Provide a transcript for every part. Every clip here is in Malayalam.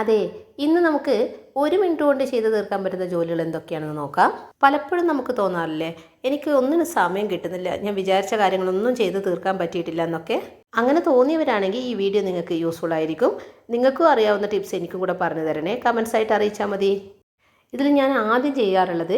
അതെ ഇന്ന് നമുക്ക് ഒരു മിനിറ്റ് കൊണ്ട് ചെയ്ത് തീർക്കാൻ പറ്റുന്ന ജോലികൾ എന്തൊക്കെയാണെന്ന് നോക്കാം. പലപ്പോഴും നമുക്ക് തോന്നാറില്ലേ എനിക്ക് ഒന്നിനും സമയം കിട്ടുന്നില്ല ഞാൻ വിചാരിച്ച കാര്യങ്ങളൊന്നും ചെയ്ത് തീർക്കാൻ പറ്റിയിട്ടില്ല എന്നൊക്കെ. അങ്ങനെ തോന്നിയവരാണെങ്കിൽ ഈ വീഡിയോ നിങ്ങൾക്ക് യൂസ്ഫുൾ ആയിരിക്കും. നിങ്ങൾക്കും അറിയാവുന്ന ടിപ്സ് എനിക്കും കൂടെ പറഞ്ഞു തരണേ. കമൻസ് ആയിട്ട് അറിയിച്ചാൽ മതി. ഇതിൽ ഞാൻ ആദ്യം ചെയ്യാറുള്ളത്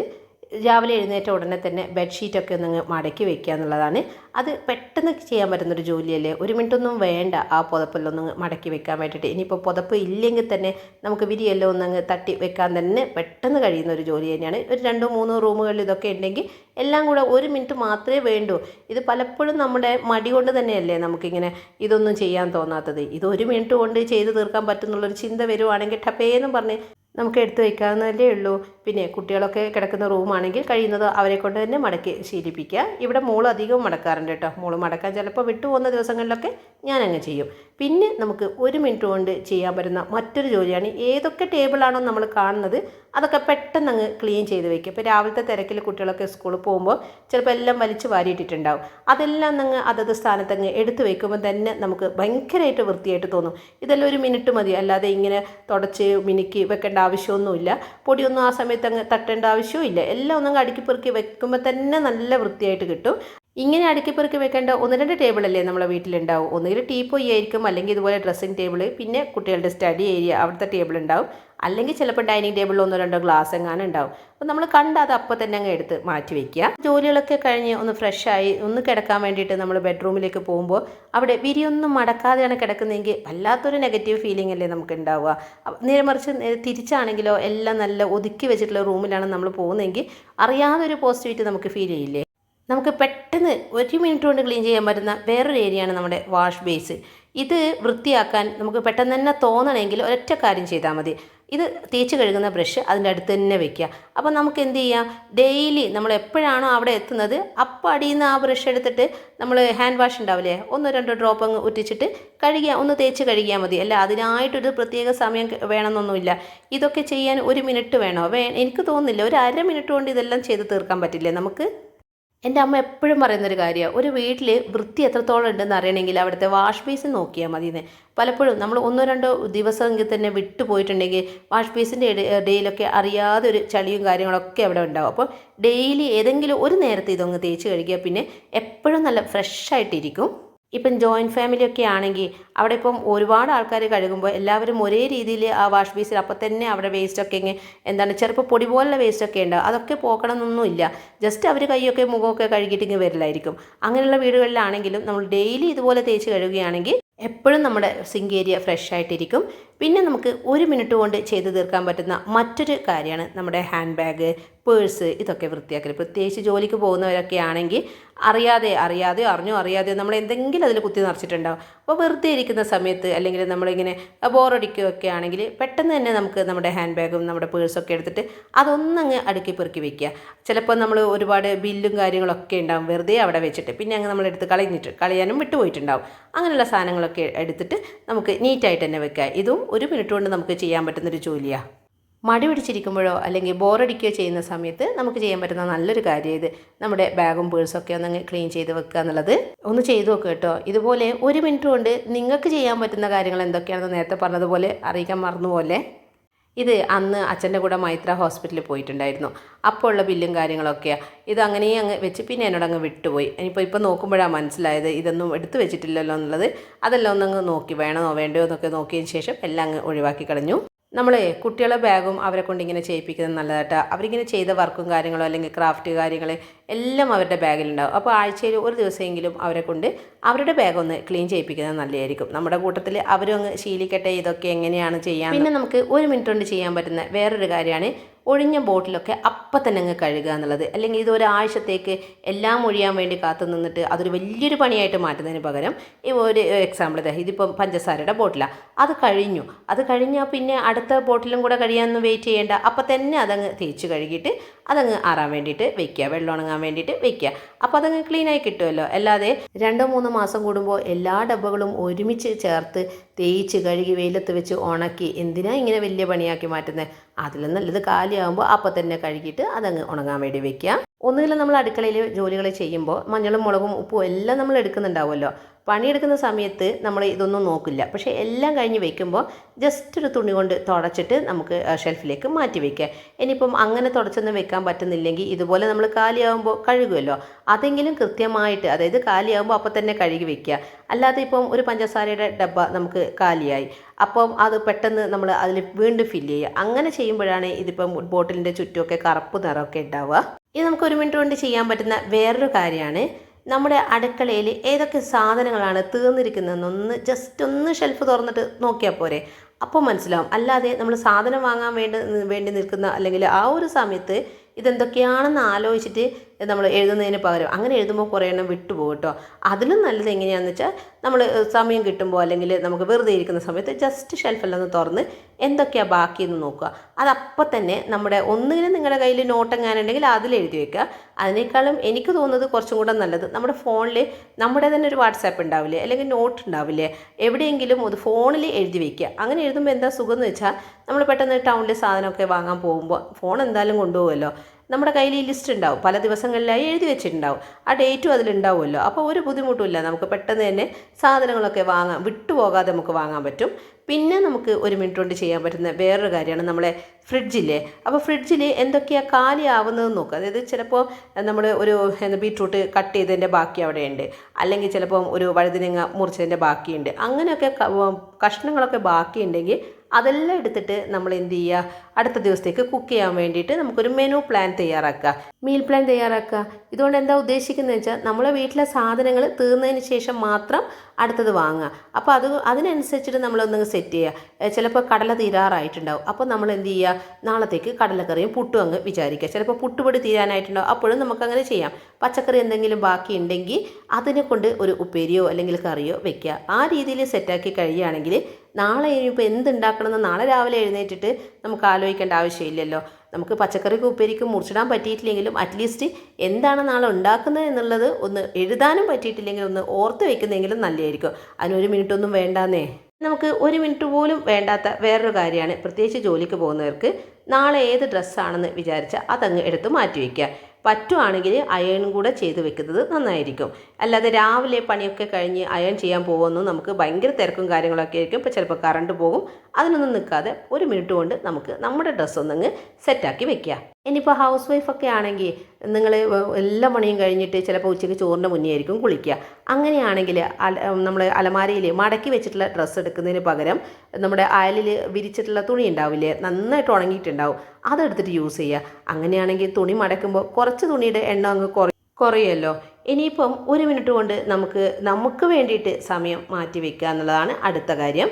രാവിലെ എഴുന്നേറ്റ ഉടനെ തന്നെ ബെഡ്ഷീറ്റൊക്കെ ഒന്ന് മടക്കി വെക്കുക എന്നുള്ളതാണ്. അത് പെട്ടെന്ന് ചെയ്യാൻ പറ്റുന്നൊരു ജോലിയല്ലേ? ഒരു മിനിറ്റൊന്നും വേണ്ട ആ പുതപ്പിലൊന്നും മടക്കി വെക്കാൻ വേണ്ടിയിട്ട്. ഇനിയിപ്പോൾ പുതപ്പ് ഇല്ലെങ്കിൽ തന്നെ നമുക്ക് വിരിയെല്ലാം ഒന്നങ്ങ് തട്ടി വെക്കാൻ തന്നെ പെട്ടെന്ന് കഴിയുന്ന ഒരു ജോലി തന്നെയാണ്. ഒരു രണ്ടോ മൂന്നോ റൂമുകളിൽ ഇതൊക്കെ ഉണ്ടെങ്കിൽ എല്ലാം കൂടെ ഒരു മിനിറ്റ് മാത്രമേ വേണ്ടൂ. ഇത് പലപ്പോഴും നമ്മുടെ മടി കൊണ്ട് തന്നെയല്ലേ നമുക്കിങ്ങനെ ഇതൊന്നും ചെയ്യാൻ തോന്നാത്തത്. ഇത് ഒരു മിനിറ്റ് കൊണ്ട് ചെയ്ത് തീർക്കാൻ പറ്റുന്നുള്ളൊരു ചിന്ത വരുവാണെങ്കിൽ ടപ്പേന്നും പറഞ്ഞ് നമുക്ക് എടുത്തു വയ്ക്കാവുന്നതല്ലേ ഉള്ളൂ. പിന്നെ കുട്ടികളൊക്കെ കിടക്കുന്ന റൂമാണെങ്കിൽ കഴിയുന്നത് അവരെ കൊണ്ട് തന്നെ മടക്കി ശീലിപ്പിക്കുക. ഇവിടെ മോൾ അധികവും മടക്കാറുണ്ട് കേട്ടോ. മോൾ മടക്കാൻ ചിലപ്പോൾ വിട്ടുപോകുന്ന ദിവസങ്ങളിലൊക്കെ ഞാൻ അങ്ങ് ചെയ്യും. പിന്നെ നമുക്ക് ഒരു മിനിറ്റ് കൊണ്ട് ചെയ്യാൻ പറ്റുന്ന മറ്റൊരു ജോലിയാണ് ഏതൊക്കെ ടേബിളാണോ നമ്മൾ കാണുന്നത് അതൊക്കെ പെട്ടെന്ന് അങ്ങ് ക്ലീൻ ചെയ്ത് വെക്കുക. ഇപ്പോൾ രാവിലത്തെ തിരക്കിൽ കുട്ടികളൊക്കെ സ്കൂളിൽ പോകുമ്പോൾ ചിലപ്പോൾ എല്ലാം വലിച്ചു വാരിയിട്ടിട്ടുണ്ടാവും. അതെല്ലാം അങ്ങ് അതത് സ്ഥാനത്ത് അങ്ങ് എടുത്തു വെക്കുമ്പോൾ തന്നെ നമുക്ക് ഭയങ്കരമായിട്ട് വൃത്തിയായിട്ട് തോന്നും. ഇതെല്ലാം ഒരു മിനിറ്റ് മതി. അല്ലാതെ ഇങ്ങനെ തുടച്ച് മിനുക്കി വെക്കേണ്ട ആവശ്യമൊന്നുമില്ല. പൊടിയൊന്നും ആ സമയത്ത് തട്ടേണ്ട ആവശ്യവും ഇല്ല. എല്ലാം ഒന്നും അടുക്കി പെറുക്കി വെക്കുമ്പോൾ തന്നെ നല്ല വൃത്തിയായിട്ട് കിട്ടും. ഇങ്ങനെ അടുക്കി പെറുക്കി വെക്കേണ്ട ഒന്ന് രണ്ട് ടേബിളല്ലേ നമ്മളെ വീട്ടിലുണ്ടാവും. ഒന്നുകിൽ ടീപ്പോയി ആയിരിക്കും അല്ലെങ്കിൽ ഇതുപോലെ ഡ്രസ്സിംഗ് ടേബിൾ പിന്നെ കുട്ടികളുടെ സ്റ്റഡി ഏരിയ അവിടുത്തെ ടേബിൾ ഉണ്ടാവും. അല്ലെങ്കിൽ ചിലപ്പോൾ ഡൈനിങ് ടേബിളിൽ ഒന്നോ രണ്ടോ ഗ്ലാസ് എങ്ങാനും ഉണ്ടാവും. അപ്പോൾ നമ്മൾ കണ്ട അത് അപ്പോൾ തന്നെ അങ്ങ് എടുത്ത് മാറ്റി വെക്കുക. ജോലികളൊക്കെ കഴിഞ്ഞ് ഒന്ന് ഫ്രഷായി ഒന്ന് കിടക്കാൻ വേണ്ടിയിട്ട് നമ്മൾ ബെഡ്റൂമിലേക്ക് പോകുമ്പോൾ അവിടെ വിരിയൊന്നും മടക്കാതെയാണ് കിടക്കുന്നതെങ്കിൽ വല്ലാത്തൊരു നെഗറ്റീവ് ഫീലിംഗ് അല്ലേ നമുക്ക് ഉണ്ടാവുക. നേരെ മറിച്ച് തിരിച്ചാണെങ്കിലോ എല്ലാം നല്ല ഒതുക്കി വെച്ചിട്ടുള്ള റൂമിലാണ് നമ്മൾ പോകുന്നതെങ്കിൽ അറിയാതെ ഒരു പോസിറ്റിവിറ്റി നമുക്ക് ഫീൽ ചെയ്യില്ലേ? നമുക്ക് പെട്ടെന്ന് ഒരു മിനിറ്റ് കൊണ്ട് ക്ലീൻ ചെയ്യാൻ പറ്റുന്ന വേറൊരു ഏരിയയാണ് നമ്മുടെ വാഷ് ബേസ് ഇത് വൃത്തിയാക്കാൻ നമുക്ക് പെട്ടെന്ന് തന്നെ തോന്നണമെങ്കിൽ ഒരൊറ്റ കാര്യം ചെയ്താൽ മതി. ഇത് തേച്ച് കഴുകുന്ന ബ്രഷ് അതിന്റെ അടുത്ത് തന്നെ വെക്കുക. അപ്പോൾ നമുക്ക് എന്ത് ചെയ്യാം? ഡെയിലി നമ്മൾ എപ്പോഴാണോ അവിടെ എത്തുന്നത് അപ്പോൾ അടിയിൽ നിന്ന് ആ ബ്രഷ് എടുത്തിട്ട് നമ്മൾ ഹാൻഡ് വാഷ് ഉണ്ടാവില്ലേ? ഒന്നോ രണ്ടോ ഡ്രോപ്പ് അങ്ങ് ഉറ്റിച്ചിട്ട് കഴുകിയാൽ ഒന്ന് തേച്ച് കഴുകിയാൽ മതി. അല്ല അതിനായിട്ടൊരു പ്രത്യേക സമയം വേണമെന്നൊന്നുമില്ല. ഇതൊക്കെ ചെയ്യാൻ ഒരു മിനിറ്റ് വേണോ? വേ എനിക്ക് തോന്നുന്നില്ല. ഒരു അര മിനിറ്റ് കൊണ്ട് ഇതെല്ലാം ചെയ്ത് തീർക്കാൻ പറ്റില്ലേ നമുക്ക്? എന്റെ അമ്മ എപ്പോഴും പറയുന്നൊരു കാര്യമാണ്. ഒരു വീട്ടിൽ വൃത്തി എത്രത്തോളം ഉണ്ടെന്ന് അറിയണമെങ്കിൽ അവിടുത്തെ വാഷ് ബേസിൻ നോക്കിയാൽ മതി എന്ന് പലപ്പോഴും നമ്മൾ ഒന്നോ രണ്ടോ ദിവസമെങ്കിൽ തന്നെ വിട്ടു പോയിട്ടുണ്ടെങ്കിൽ വാഷ് ബേസിന്റെ ഇടയിലൊക്കെ അറിയാതെ ഒരു ചളിയും കാര്യങ്ങളൊക്കെ അവിടെ ഉണ്ടാവും. അപ്പോൾ ഡെയിലി ഏതെങ്കിലും ഒരു നേരത്തെ ഇതൊന്ന് തേച്ച് കഴുകിയാൽ പിന്നെ എപ്പോഴും നല്ല ഫ്രഷ് ഫ്രഷായിട്ടിരിക്കും ഇപ്പം ജോയിന്റ് ഫാമിലി ഒക്കെ ആണെങ്കിൽ അവിടെ ഇപ്പം ഒരുപാട് ആൾക്കാർ കഴുകുമ്പോൾ എല്ലാവരും ഒരേ രീതിയിൽ ആ വാഷ് ബേസിൽ അപ്പം തന്നെ അവിടെ വേസ്റ്റൊക്കെ ഇങ്ങനെ എന്താണ് ചെറുപ്പം പൊടി പോലുള്ള വേസ്റ്റൊക്കെ ഉണ്ടാവും അതൊക്കെ പോക്കണമെന്നൊന്നുമില്ല ജസ്റ്റ് അവർ കൈയൊക്കെ മുഖമൊക്കെ കഴുകിയിട്ട് ഇങ്ങനെ വരില്ലായിരിക്കും. അങ്ങനെയുള്ള വീടുകളിലാണെങ്കിലും നമ്മൾ ഡെയിലി ഇതുപോലെ തേച്ച് കഴുകുകയാണെങ്കിൽ എപ്പോഴും നമ്മുടെ സിങ്ക് ഏരിയ ഫ്രഷ് ആയിട്ടിരിക്കും. പിന്നെ നമുക്ക് ഒരു മിനിറ്റ് കൊണ്ട് ചെയ്ത് തീർക്കാൻ പറ്റുന്ന മറ്റൊരു കാര്യമാണ് നമ്മുടെ ഹാൻഡ് ബാഗ് പേഴ്സ് ഇതൊക്കെ വൃത്തിയാക്കൽ പ്രത്യേകിച്ച് ജോലിക്ക് പോകുന്നവരൊക്കെ ആണെങ്കിൽ അറിയാതെ അറിയാതെ അറിഞ്ഞോ അറിയാതെ നമ്മൾ എന്തെങ്കിലും അതിൽ കുത്തി നിറച്ചിട്ടുണ്ടാവും. അപ്പോൾ വെറുതെ ഇരിക്കുന്ന സമയത്ത് അല്ലെങ്കിൽ നമ്മളിങ്ങനെ ബോറടിക്കുകയൊക്കെ ആണെങ്കിൽ പെട്ടെന്ന് തന്നെ നമുക്ക് നമ്മുടെ ഹാൻഡ് ബാഗും നമ്മുടെ പേഴ്സൊക്കെ എടുത്തിട്ട് അതൊന്നങ്ങ് അടുക്കി പെറുക്കി വെക്കുക. ചിലപ്പോൾ നമ്മൾ ഒരുപാട് ബില്ലും കാര്യങ്ങളൊക്കെ ഉണ്ടാവും. വെറുതെ അവിടെ വെച്ചിട്ട് പിന്നെ അങ്ങ് നമ്മളെടുത്ത് കളഞ്ഞിട്ട് കളയാനും വിട്ടുപോയിട്ടുണ്ടാവും. അങ്ങനെയുള്ള സാധനങ്ങളൊക്കെ എടുത്തിട്ട് നമുക്ക് നീറ്റായിട്ട് തന്നെ വെക്കുക. ഇതും ഒരു മിനിറ്റ് കൊണ്ട് നമുക്ക് ചെയ്യാൻ പറ്റുന്നൊരു ജോലിയാണ് മടി പിടിച്ചിരിക്കുമ്പോഴോ അല്ലെങ്കിൽ ബോറടിക്കുകയോ ചെയ്യുന്ന സമയത്ത് നമുക്ക് ചെയ്യാൻ പറ്റുന്ന നല്ലൊരു കാര്യം ഇത്. നമ്മുടെ ബാഗും പേഴ്സൊക്കെ ഒന്ന് ക്ലീൻ ചെയ്ത് വെക്കുക എന്നുള്ളത്. ഒന്ന് ചെയ്തു നോക്കുക കേട്ടോ. ഇതുപോലെ ഒരു മിനിറ്റ് കൊണ്ട് നിങ്ങൾക്ക് ചെയ്യാൻ പറ്റുന്ന കാര്യങ്ങൾ എന്തൊക്കെയാണെന്ന് നേരത്തെ പറഞ്ഞതുപോലെ അറിയിക്കാൻ മറന്നുപോലെ ഇത് അന്ന് അച്ഛന്റെ കൂടെ മൈത്ര ഹോസ്പിറ്റലിൽ പോയിട്ടുണ്ടായിരുന്നു. അപ്പോൾ ഉള്ള ബില്ലും കാര്യങ്ങളൊക്കെയാണ് ഇത് അങ്ങനെ അങ്ങ് വെച്ച് പിന്നെ എന്നോട് അങ്ങ് വിട്ടുപോയി. ഇനിയിപ്പോൾ ഇപ്പോൾ നോക്കുമ്പോഴാണ് മനസ്സിലായത് ഇതൊന്നും എടുത്തു വെച്ചിട്ടില്ലല്ലോ എന്നുള്ളത്. അതെല്ലാം ഒന്നങ്ങ് നോക്കി വേണമോ വേണ്ടയോ എന്നൊക്കെ നോക്കിയതിന് ശേഷം എല്ലാം അങ്ങ് ഒഴിവാക്കി കളഞ്ഞു. നമ്മൾ കുട്ടികളെ ബാഗും അവരെ കൊണ്ട് ഇങ്ങനെ ചെയ്യിപ്പിക്കുന്നത് നല്ലതായിട്ടാണ് അവരിങ്ങനെ ചെയ്ത വർക്കും കാര്യങ്ങളോ അല്ലെങ്കിൽ ക്രാഫ്റ്റ് കാര്യങ്ങൾ എല്ലാം അവരുടെ ബാഗിലുണ്ടാവും. അപ്പോൾ ആഴ്ചയിൽ ഒരു ദിവസമെങ്കിലും അവരെ കൊണ്ട് അവരുടെ ബാഗ് ഒന്ന് ക്ലീൻ ചെയ്യിപ്പിക്കുന്നത് നല്ലതായിരിക്കും. നമ്മുടെ കൂട്ടത്തിൽ അവരും അങ്ങ് ശീലിക്കട്ടെ ഇതൊക്കെ എങ്ങനെയാണ് ചെയ്യാൻ പിന്നെ നമുക്ക് ഒരു മിനിറ്റ് കൊണ്ട് ചെയ്യാൻ പറ്റുന്ന വേറൊരു കാര്യമാണ് ഒഴിഞ്ഞ ബോട്ടിലൊക്കെ അപ്പം തന്നെ അങ്ങ് കഴുകുക എന്നുള്ളത്. അല്ലെങ്കിൽ ഇത് ഒരാഴ്ചത്തേക്ക് എല്ലാം ഒഴിയാൻ വേണ്ടി കാത്തു നിന്നിട്ട് അതൊരു വലിയൊരു പണിയായിട്ട് മാറ്റുന്നതിന് പകരം ഈ ഒരു എക്സാമ്പിൾ ഇതിപ്പം പഞ്ചസാരയുടെ ബോട്ടിലാണ് അത് കഴിഞ്ഞു. അത് കഴിഞ്ഞാൽ പിന്നെ അടുത്ത ബോട്ടിലും കൂടെ കഴിയാമെന്ന് വെയിറ്റ് ചെയ്യേണ്ട. അപ്പം തന്നെ അതങ്ങ് തേച്ച് കഴുകിയിട്ട് അതങ്ങ് ആറാൻ വേണ്ടിയിട്ട് വെക്കുക വെള്ളം ഉണങ്ങാൻ വേണ്ടിയിട്ട് വെക്കുക. അപ്പോൾ അതങ്ങ് ആയി കിട്ടുമല്ലോ. അല്ലാതെ രണ്ടോ മൂന്നോ മാസം കൂടുമ്പോൾ എല്ലാ ഡബ്ബകളും ഒരുമിച്ച് ചേർത്ത് തേച്ച് കഴുകി വെയിലത്ത് വെച്ച് ഉണക്കി എന്തിനാ ഇങ്ങനെ വലിയ പണിയാക്കി മാറ്റുന്നത് അതിൽ നല്ലത് കാലിയാകുമ്പോൾ അപ്പം തന്നെ കഴുകിയിട്ട് അതങ്ങ് ഉണങ്ങാൻ വേണ്ടി വെക്കുക. ഒന്നുകിൽ നമ്മൾ അടുക്കളയിൽ ജോലികൾ ചെയ്യുമ്പോൾ മഞ്ഞളും മുളകും ഉപ്പും എല്ലാം നമ്മൾ എടുക്കുന്നുണ്ടാവുമല്ലോ. പണിയെടുക്കുന്ന സമയത്ത് നമ്മൾ ഇതൊന്നും നോക്കില്ല. പക്ഷേ എല്ലാം കഴിഞ്ഞ് വെക്കുമ്പോൾ ജസ്റ്റ് ഒരു തുണി കൊണ്ട് തുടച്ചിട്ട് നമുക്ക് ഷെൽഫിലേക്ക് മാറ്റി വയ്ക്കുക ഇനിയിപ്പം അങ്ങനെ തുടച്ചൊന്നും വെക്കാൻ പറ്റുന്നില്ലെങ്കിൽ ഇതുപോലെ നമ്മൾ കാലിയാവുമ്പോൾ കഴുകുമല്ലോ. അതെങ്കിലും കൃത്യമായിട്ട് അതായത് കാലിയാവുമ്പോൾ അപ്പോൾ തന്നെ കഴുകി വെക്കുക. അല്ലാതെ ഇപ്പം ഒരു പഞ്ചസാരയുടെ ഡബ്ബ നമുക്ക് കാലിയായി. അപ്പം അത് പെട്ടെന്ന് നമ്മൾ അതിൽ വീണ്ടും ഫില്ല് ചെയ്യുക. അങ്ങനെ ചെയ്യുമ്പോഴാണ് ഇതിപ്പം ബോട്ടിലിന്റെ ചുറ്റുമൊക്കെ കറുപ്പ് നിറമൊക്കെ ഉണ്ടാവുക. ഇത് നമുക്ക് ഒരു മിനിറ്റ് കൊണ്ട് ചെയ്യാൻ പറ്റുന്ന വേറൊരു കാര്യമാണ്. നമ്മുടെ അടുക്കളയിൽ ഏതൊക്കെ സാധനങ്ങളാണ് തീർന്നിരിക്കുന്നതെന്നൊന്ന് ജസ്റ്റ് ഒന്ന് ഷെൽഫ് തുറന്നിട്ട് നോക്കിയാൽ പോരെ. അപ്പോൾ മനസ്സിലാവും. അല്ലാതെ നമ്മൾ സാധനം വാങ്ങാൻ വേണ്ടി വേണ്ടി നിൽക്കുന്ന അല്ലെങ്കിൽ ആ ഒരു സമയത്ത് ഇതെന്തൊക്കെയാണെന്ന് ആലോചിച്ചിട്ട് നമ്മൾ എഴുതുന്നതിന് പകരം. അങ്ങനെ എഴുതുമ്പോൾ കുറേ എണ്ണം വിട്ടുപോകും കേട്ടോ. അതിലും നല്ലത് എങ്ങനെയാണെന്ന് വെച്ചാൽ നമ്മൾ സമയം കിട്ടുമ്പോൾ അല്ലെങ്കിൽ നമുക്ക് വെറുതെ ഇരിക്കുന്ന സമയത്ത് ജസ്റ്റ് ഷെൽഫെല്ലാം ഒന്ന് തുറന്ന് എന്തൊക്കെയാണ് ബാക്കിയെന്ന് നോക്കുക. അതപ്പോൾ തന്നെ നമ്മുടെ ഒന്നുകിലും നിങ്ങളുടെ കയ്യിൽ നോട്ടെങ്ങാനുണ്ടെങ്കിൽ അതിൽ എഴുതി വെക്കുക. അതിനേക്കാളും എനിക്ക് തോന്നുന്നത് കുറച്ചും കൂടെ നല്ലത് നമ്മുടെ ഫോണിൽ നമ്മുടെ തന്നെ ഒരു വാട്സാപ്പ് ഉണ്ടാവില്ലേ? അല്ലെങ്കിൽ നോട്ട് ഉണ്ടാവില്ലേ? എവിടെയെങ്കിലും ഒരു ഫോണിൽ എഴുതി വെക്കുക. അങ്ങനെ എഴുതുമ്പോൾ എന്താ സുഖം എന്ന് വെച്ചാൽ നമ്മൾ പെട്ടെന്ന് ടൗണിൽ സാധനമൊക്കെ വാങ്ങാൻ പോകുമ്പോൾ ഫോൺ എന്തായാലും കൊണ്ടുപോകുമല്ലോ. നമ്മുടെ കയ്യിൽ ഈ ലിസ്റ്റ് ഉണ്ടാവും. പല ദിവസങ്ങളിലായി എഴുതി വെച്ചിട്ടുണ്ടാവും. ആ ഡേറ്റും അതിലുണ്ടാവുമല്ലോ. അപ്പോൾ ഒരു ബുദ്ധിമുട്ടുമില്ല നമുക്ക് പെട്ടെന്ന് തന്നെ സാധനങ്ങളൊക്കെ വാങ്ങാൻ വിട്ടുപോകാതെ നമുക്ക് വാങ്ങാൻ പറ്റും. പിന്നെ നമുക്ക് ഒരു മിനിറ്റ് കൊണ്ട് ചെയ്യാൻ പറ്റുന്ന വേറൊരു കാര്യമാണ് നമ്മളെ ഫ്രിഡ്ജില്ലേ അപ്പോൾ ഫ്രിഡ്ജിൽ എന്തൊക്കെയാണ് കാലിയാവുന്നതെന്ന് നോക്കുക അതായത് ചിലപ്പോൾ നമ്മൾ ഒരു ബീട്രൂട്ട് കട്ട് ചെയ്തതിന്റെ ബാക്കി അവിടെയുണ്ട്. അല്ലെങ്കിൽ ചിലപ്പം ഒരു വഴുതിനങ്ങ മുറിച്ചതിന്റെ ബാക്കിയുണ്ട്. അങ്ങനെയൊക്കെ കഷ്ണങ്ങളൊക്കെ ബാക്കിയുണ്ടെങ്കിൽ അതെല്ലാം എടുത്തിട്ട് നമ്മൾ എന്ത് ചെയ്യുക? അടുത്ത ദിവസത്തേക്ക് കുക്ക് ചെയ്യാൻ വേണ്ടിയിട്ട് നമുക്കൊരു മെനു പ്ലാൻ തയ്യാറാക്കുക. മീൽ പ്ലാൻ തയ്യാറാക്കുക. ഇതുകൊണ്ട് എന്താ ഉദ്ദേശിക്കുന്നത് വെച്ചാൽ നമ്മളെ വീട്ടിലെ സാധനങ്ങൾ തീർന്നതിന് ശേഷം മാത്രം അടുത്തത് വാങ്ങുക. അപ്പോൾ അത് അതിനനുസരിച്ചിട്ട് നമ്മളൊന്ന് സെറ്റ് ചെയ്യുക. ചിലപ്പോൾ കടല തീരാറായിട്ടുണ്ടാവും. അപ്പോൾ നമ്മൾ എന്ത് ചെയ്യുക? നാളത്തേക്ക് കടലക്കറിയും പുട്ടും അങ്ങ് വിചാരിക്കുക. ചിലപ്പോൾ പുട്ടുപൊടി തീരാനായിട്ടുണ്ടാവും. അപ്പോഴും നമുക്കങ്ങനെ ചെയ്യാം. പച്ചക്കറി എന്തെങ്കിലും ബാക്കി ഉണ്ടെങ്കിൽ അതിനെ കൊണ്ട് ഒരു ഉപ്പേരിയോ അല്ലെങ്കിൽ കറിയോ വെക്കുക. ആ രീതിയിൽ സെറ്റാക്കി കഴിയുകയാണെങ്കിൽ നാളെ ഇനിയിപ്പോൾ എന്തുണ്ടാക്കണമെന്ന് നാളെ രാവിലെ എഴുന്നേറ്റിട്ട് നമുക്ക് ആലോചിക്കേണ്ട ആവശ്യമില്ലല്ലോ. നമുക്ക് പച്ചക്കറിക്ക് ഉപ്പേരിക്ക് മുറിച്ചിടാൻ പറ്റിയിട്ടില്ലെങ്കിലും അറ്റ്ലീസ്റ്റ് എന്താണ് നാളെ ഉണ്ടാക്കുന്നത് എന്നുള്ളത് ഒന്ന് എഴുതാനും പറ്റിയിട്ടില്ലെങ്കിൽ ഒന്ന് ഓർത്ത് വെക്കുന്നെങ്കിലും നല്ലതായിരിക്കും. അതിനൊരു മിനിറ്റ് ഒന്നും വേണ്ടാന്നേ. നമുക്ക് ഒരു മിനിറ്റ് പോലും വേണ്ടാത്ത വേറൊരു കാര്യമാണ്. പ്രത്യേകിച്ച് ജോലിക്ക് പോകുന്നവർക്ക് നാളെ ഏത് ഡ്രസ്സാണെന്ന് വിചാരിച്ചാൽ അതങ്ങ് എടുത്ത് മാറ്റി വയ്ക്കുക പറ്റുവാണെങ്കിൽ അയണും കൂടെ ചെയ്ത് വെക്കുന്നത് നന്നായിരിക്കും. അല്ലാതെ രാവിലെ പണിയൊക്കെ കഴിഞ്ഞ് അയൺ ചെയ്യാൻ പോകുമെന്നും നമുക്ക് ഭയങ്കര തിരക്കും കാര്യങ്ങളൊക്കെ ആയിരിക്കും. ഇപ്പോൾ ചിലപ്പോൾ കറണ്ട് പോകും. അതിനൊന്നും നിൽക്കാതെ ഒരു മിനിറ്റ് കൊണ്ട് നമുക്ക് നമ്മുടെ ഡ്രസ്സ് ഒന്നങ്ങ് സെറ്റാക്കി വെക്കുക ഇനിയിപ്പോൾ ഹൗസ് വൈഫൊക്കെ ആണെങ്കിൽ നിങ്ങൾ എല്ലാ പണിയും കഴിഞ്ഞിട്ട് ചിലപ്പോൾ ഉച്ചയ്ക്ക് ചോറിന്റെ മുന്നേ ആയിരിക്കും കുളിക്കുക. അങ്ങനെയാണെങ്കിൽ നമ്മൾ അലമാരയിൽ മടക്കി വെച്ചിട്ടുള്ള ഡ്രസ്സ് എടുക്കുന്നതിന് പകരം നമ്മുടെ അയലിൽ വിരിച്ചിട്ടുള്ള തുണി ഉണ്ടാവില്ലേ നന്നായിട്ട് ഉണങ്ങിയിട്ടുണ്ടാവും അതെടുത്തിട്ട് യൂസ് ചെയ്യുക. അങ്ങനെയാണെങ്കിൽ തുണി മടക്കുമ്പോൾ കുറച്ച് തുണിയുടെ എണ്ണം അങ്ങ് കുറ കുറയുമല്ലോ. ഇനിയിപ്പം ഒരു മിനിറ്റ് കൊണ്ട് നമുക്ക് നമുക്ക് വേണ്ടിയിട്ട് സമയം മാറ്റി വെക്കുക എന്നുള്ളതാണ് അടുത്ത കാര്യം.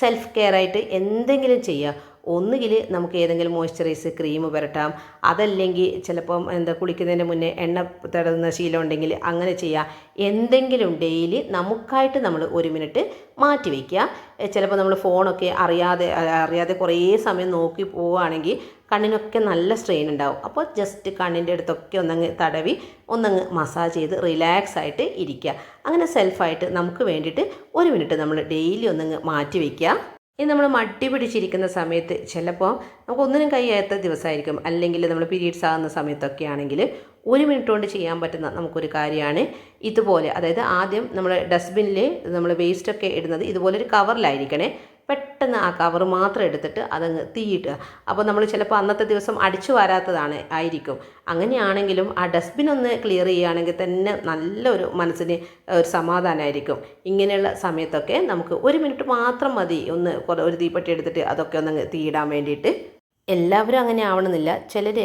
സെൽഫ് കെയർ ആയിട്ട് എന്തെങ്കിലും ചെയ്യുക. ഒന്നുകിൽ നമുക്ക് ഏതെങ്കിലും മോയ്സ്ചറൈസ് ക്രീം പുരട്ടാം. അതല്ലെങ്കിൽ ചിലപ്പം എന്താ കുളിക്കുന്നതിന് മുന്നേ എണ്ണ തടവുന്ന ശീലം ഉണ്ടെങ്കിൽ അങ്ങനെ ചെയ്യാം. എന്തെങ്കിലും ഡെയിലി നമുക്കായിട്ട് നമ്മൾ ഒരു മിനിറ്റ് മാറ്റി വയ്ക്കുക ചിലപ്പോൾ നമ്മൾ ഫോണൊക്കെ അറിയാതെ അറിയാതെ കുറേ സമയം നോക്കി പോവുകയാണെങ്കിൽ കണ്ണിനൊക്കെ നല്ല സ്ട്രെയിൻ ഉണ്ടാവും. അപ്പോൾ ജസ്റ്റ് കണ്ണിന്റെ അടുത്തൊക്കെ ഒന്നങ്ങ് തടവി ഒന്നങ്ങ് മസാജ് ചെയ്ത് റിലാക്സ് ആയിട്ട് ഇരിക്കുക. അങ്ങനെ സെൽഫായിട്ട് നമുക്ക് വേണ്ടിയിട്ട് ഒരു മിനിറ്റ് നമ്മൾ ഡെയിലി ഒന്നങ്ങ് മാറ്റി വയ്ക്കുക ഇനി നമ്മൾ മട്ടി പിടിച്ചിരിക്കുന്ന സമയത്ത് ചിലപ്പോൾ നമുക്ക് ഒന്നിനും കൈയ്യാത്ത ദിവസമായിരിക്കും അല്ലെങ്കിൽ നമ്മൾ പീരീഡ്സ് ആകുന്ന സമയത്തൊക്കെ ആണെങ്കിൽ ഒരു മിനിറ്റ് കൊണ്ട് ചെയ്യാൻ പറ്റുന്ന നമുക്കൊരു കാര്യമാണ് ഇതുപോലെ അതായത് ആദ്യം നമ്മൾ ഡസ്റ്റ്ബിന്നിൽ നമ്മൾ വേസ്റ്റൊക്കെ ഇടുന്നത് ഇതുപോലെ ഒരു കവറിലായിരിക്കണേ പെട്ടെന്ന് ആ കവർ മാത്രം എടുത്തിട്ട് അതങ്ങ് തീയിട്ടുക അപ്പോൾ നമ്മൾ ചിലപ്പോൾ അന്നത്തെ ദിവസം അടിച്ചു വരാത്തതാണ് ആയിരിക്കും. അങ്ങനെയാണെങ്കിലും ആ ഡസ്റ്റ്ബിൻ ഒന്ന് ക്ലിയർ ചെയ്യുകയാണെങ്കിൽ തന്നെ നല്ലൊരു മനസ്സിന് ഒരു സമാധാനമായിരിക്കും. ഇങ്ങനെയുള്ള സമയത്തൊക്കെ നമുക്ക് ഒരു മിനിറ്റ് മാത്രം മതി. ഒന്ന് ഒരു തീപ്പെട്ടി എടുത്തിട്ട് അതൊക്കെ ഒന്ന് തീയിടാൻ വേണ്ടിയിട്ട്. എല്ലാവരും അങ്ങനെ ആവണമെന്നില്ല. ചിലർ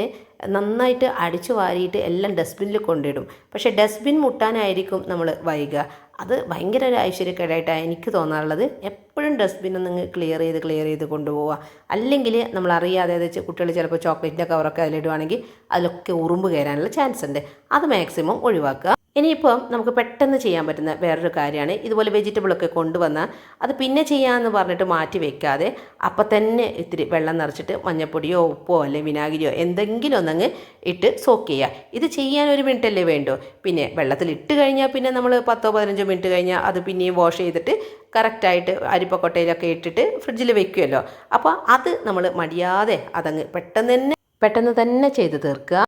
നന്നായിട്ട് അടിച്ചു വാരിയിട്ട് എല്ലാം ഡസ്റ്റ്ബിന്നിൽ കൊണ്ടിടും. പക്ഷേ ഡസ്റ്റ്ബിൻ മുട്ടാനായിരിക്കും നമ്മൾ വൈകുക അത് ഭയങ്കര ഒരു ഐശ്വര്യക്കേടായിട്ടാണ് എനിക്ക് തോന്നാറുള്ളത്. എപ്പോഴും ഡസ്റ്റ്ബിൻ ഒന്ന് ക്ലിയർ ചെയ്ത് ക്ലിയർ ചെയ്ത് കൊണ്ടുപോവുക. അല്ലെങ്കിൽ നമ്മൾ അറിയാതെ വെച്ച് കുട്ടികൾ ചിലപ്പോൾ ചോക്ലേറ്റിന്റെ കവറൊക്കെ അതിലിടുവാണെങ്കിൽ അതിലൊക്കെ ഉറുമ്പ് കയറാനുള്ള ചാൻസ് ഉണ്ട്. അത് മാക്സിമം ഒഴിവാക്കുക. ഇനിയിപ്പം നമുക്ക് പെട്ടെന്ന് ചെയ്യാൻ പറ്റുന്ന വേറൊരു കാര്യമാണ്. ഇതുപോലെ വെജിറ്റബിളൊക്കെ കൊണ്ടുവന്നാൽ അത് പിന്നെ ചെയ്യാമെന്ന് പറഞ്ഞിട്ട് മാറ്റി വെക്കാതെ അപ്പം തന്നെ ഇത്തിരി വെള്ളം നിറച്ചിട്ട് മഞ്ഞപ്പൊടിയോ ഉപ്പോ അല്ലെങ്കിൽ വിനാഗിരിയോ എന്തെങ്കിലും ഒന്നങ്ങ് ഇട്ട് സോക്ക് ചെയ്യുക. ഇത് ചെയ്യാൻ ഒരു മിനിറ്റല്ലേ വേണ്ടൂ? പിന്നെ വെള്ളത്തിൽ ഇട്ട് കഴിഞ്ഞാൽ പിന്നെ നമ്മൾ പത്തോ പതിനഞ്ചോ മിനിറ്റ് കഴിഞ്ഞാൽ അത് പിന്നെയും വാഷ് ചെയ്തിട്ട് കറക്റ്റായിട്ട് അരിപ്പക്കൊട്ടയിലൊക്കെ ഇട്ടിട്ട് ഫ്രിഡ്ജിൽ വെക്കുമല്ലോ അപ്പോൾ അത് നമ്മൾ മടിയാതെ അതങ്ങ് പെട്ടെന്ന് തന്നെ പെട്ടെന്ന് തന്നെ ചെയ്ത് തീർക്കുക.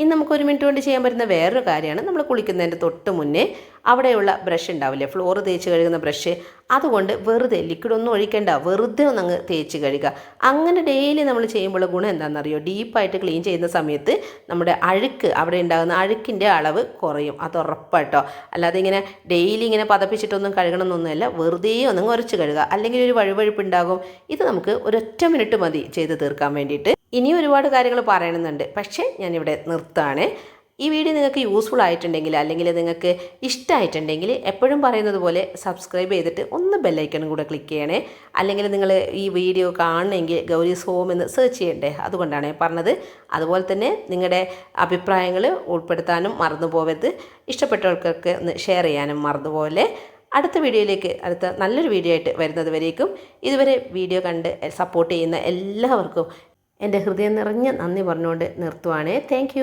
ഇനി നമുക്ക് ഒരു മിനിറ്റ് കൊണ്ട് ചെയ്യാൻ പറ്റുന്ന വേറൊരു കാര്യമാണ്. നമ്മൾ കുളിക്കുന്നതിന്റെ തൊട്ട് മുന്നേ അവിടെയുള്ള ബ്രഷ് ഉണ്ടാവില്ലേ? ഫ്ലോർ തേച്ച് കഴുകുന്ന ബ്രഷ് അതുകൊണ്ട് വെറുതെ ലിക്വിഡ് ഒന്നും ഒഴിക്കേണ്ട. വെറുതെ ഒന്ന് അങ്ങ് തേച്ച് കഴുകുക. അങ്ങനെ ഡെയിലി നമ്മൾ ചെയ്യുമ്പോൾ ഗുണം എന്താണെന്നറിയോ? ഡീപ്പായിട്ട് ക്ലീൻ ചെയ്യുന്ന സമയത്ത് നമ്മുടെ അഴുക്ക് അവിടെ ഉണ്ടാകുന്ന അഴുക്കിന്റെ അളവ് കുറയും. അത് ഉറപ്പാട്ടോ. അല്ലാതെ ഇങ്ങനെ ഡെയിലി ഇങ്ങനെ പതപ്പിച്ചിട്ടൊന്നും കഴുകണമെന്നൊന്നുമല്ല വെറുതെ ഒന്നും ഉരച്ച് കഴുകുക. അല്ലെങ്കിൽ ഒരു വഴുവഴുപ്പ് ഉണ്ടാകും ഇത് നമുക്ക് ഒരൊറ്റ മിനിറ്റ് മതി ചെയ്ത് തീർക്കാൻ വേണ്ടിയിട്ട്. ഇനിയും ഒരുപാട് കാര്യങ്ങൾ പറയണമെന്നുണ്ട്. പക്ഷേ ഞാനിവിടെ നിർത്തുകയാണ് ഈ വീഡിയോ നിങ്ങൾക്ക് യൂസ്ഫുൾ ആയിട്ടുണ്ടെങ്കിൽ അല്ലെങ്കിൽ നിങ്ങൾക്ക് ഇഷ്ടമായിട്ടുണ്ടെങ്കിൽ എപ്പോഴും പറയുന്നത് പോലെ സബ്സ്ക്രൈബ് ചെയ്തിട്ട് ഒന്ന് ബെല്ലൈക്കണും കൂടെ ക്ലിക്ക് ചെയ്യണേ. അല്ലെങ്കിൽ നിങ്ങൾ ഈ വീഡിയോ കാണണമെങ്കിൽ ഗൗരീസ് ഹോം എന്ന് സെർച്ച് ചെയ്യണ്ടേ. അതുകൊണ്ടാണ് പറഞ്ഞത്. അതുപോലെ തന്നെ നിങ്ങളുടെ അഭിപ്രായങ്ങൾ ഉൾപ്പെടുത്താനും മറന്നു പോകരുത് ഇഷ്ടപ്പെട്ടവർക്കൊക്കെ ഒന്ന് ഷെയർ ചെയ്യാനും മറന്നുപോലെ അടുത്ത വീഡിയോയിലേക്ക് അടുത്ത നല്ലൊരു വീഡിയോ ആയിട്ട് വരുന്നത് വരേക്കും. ഇതുവരെ വീഡിയോ കണ്ട് സപ്പോർട്ട് ചെയ്യുന്ന എല്ലാവർക്കും എന്റെ ഹൃദയം നിറഞ്ഞ നന്ദി പറഞ്ഞുകൊണ്ട് നിർത്തുവാണേ. താങ്ക്